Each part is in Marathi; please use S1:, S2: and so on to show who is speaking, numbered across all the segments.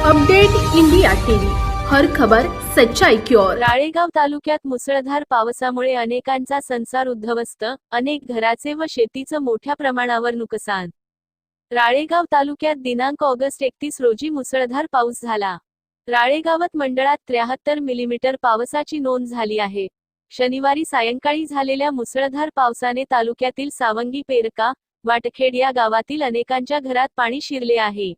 S1: Update India TV. हर खबर सच्चाई की ओर.
S2: राळेगाव तालुक्यात मुसळधार पावसामुळे अनेकांचा संसार उद्ध्वस्त अनेक घराचे व शेतीचं मोठ्या प्रमाणावर नुकसान. राळेगाव तालुक्यात दिनांक ऑगस्ट एकतीस रोजी मुसळधार पाऊस झाला. राळेगावात मंडळात त्र्याहत्तर मिलीमीटर पावसाची नोंद झाली आहे. शनिवारी सायंकाळी झालेल्या मुसळधार पावसाने तालुक्यातील सावंगी पेरका वाटखेड या गावातील अनेकांच्या घरात पाणी शिरले आहे.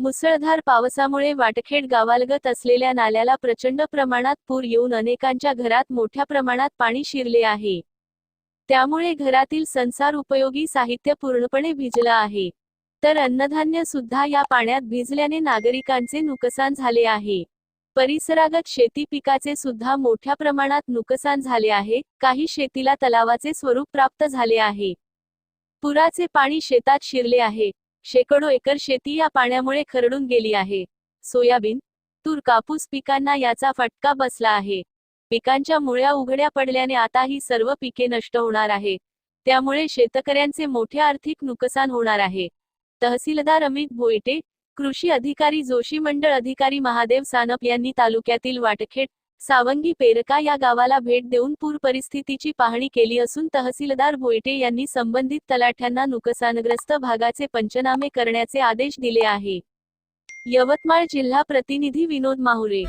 S2: मुसळधार पावसामुळे वाटखेड गावालगत असलेल्या नाल्याला प्रचंड प्रमाणात पूर येऊन अनेकांच्या घरात मोठ्या प्रमाणात पाणी शिरले आहे. त्यामुळे घरातील संसार उपयोगी साहित्य पूर्णपणे भिजलं आहे. तर अन्नधान्य सुद्धा या पाण्यात भिजल्याने नागरिकांचे नुकसान झाले आहे. परिसरागत शेती पिकाचे सुद्धा मोठ्या प्रमाणात नुकसान झाले आहे. काही शेतीला तलावाचे स्वरूप प्राप्त झाले आहे. पुराचे पाणी शेतात शिरले आहे. शेकडो एकर शेती या पाण्यामुळे खरडून गेली आहे. सोयाबीन तूर कापूस पिकांना याचा फटका बसला आहे. पिकांच्या मुळ्या उघड्या पडल्याने आता ही सर्व पिके नष्ट होणार आहे. त्यामुळे शेतकऱ्यांचे मोठे आर्थिक नुकसान होणार आहे. तहसीलदार अमित भोईटे कृषी अधिकारी जोशी मंडळ अधिकारी महादेव सानप यांनी तालुक्यातील वाटखेड सावंगी पेरका या गावाला भेट देऊन पूर परिस्थितीची पाहणी केली असून तहसीलदार भोयटे यांनी संबंधित तलाठ्यांना नुकसानग्रस्त भागाचे पंचनामे करण्याचे आदेश दिले आहे. यवतमाळ जिल्हा प्रतिनिधी विनोद माहुरे